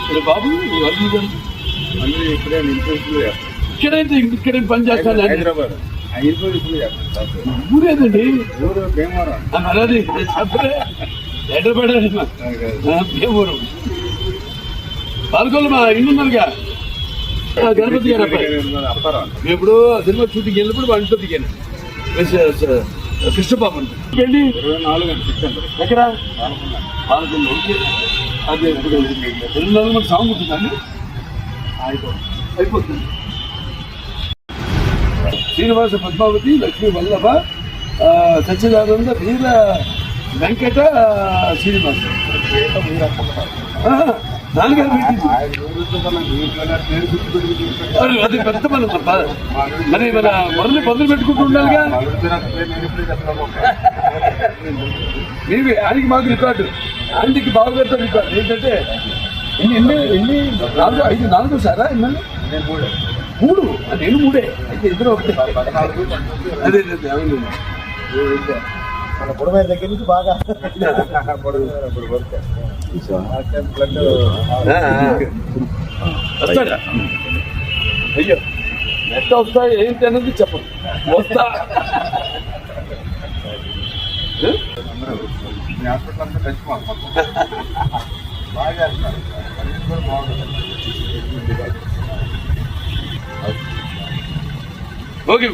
ఇప్పుడు బాబు ఇక్కడే ఇక్కడైతే ఇక్కడే పని చేస్తాను హైదరాబాద్ ఆ ఇన్ఫోసిస్లో ఊరేదండి భీమవరం అలాది భీమవరం పాల్గొల్లు మా ఇల్లు ఉన్నారుగా గణపతి గారు అబ్బాయి సినిమా షూటింగ్ వెళ్ళినప్పుడు ఇంట్లో దిగాను కృష్ణబాబు వెళ్ళి ఎక్కడ అదే ఇప్పుడు ఇరవై నాలుగు మంది సాంగ్ ఉంటుందండి అయిపోతుంది శ్రీనివాస పద్మావతి లక్ష్మీ వల్లభ సచ్చిదానంద వీర వెంకట శ్రీనివాస. ఆ, నాన్నగారు మరి అది పెద్ద మన మరి మన మొదలు మొదలు పెట్టుకుంటూ ఉండాలిగా. మీవి ఆయనకి మాకు రికార్డు. ఆయనకి బావగారితో రికార్డు. ఏంటంటే ఎన్ని ఎన్ని ఎన్ని నాలుగు ఐదు నాలుగు సారా ఎన్నెన్ని మూడు. నేను మూడే. అయితే ఇద్దరు ఒకటే. అదే అదే అవును. మన బుడమేర దగ్గర నుంచి బాగా. వస్తాడా అయ్యో ఎంత వస్తాయి ఏంటి అనేది చెప్పదు వస్తా ఓకే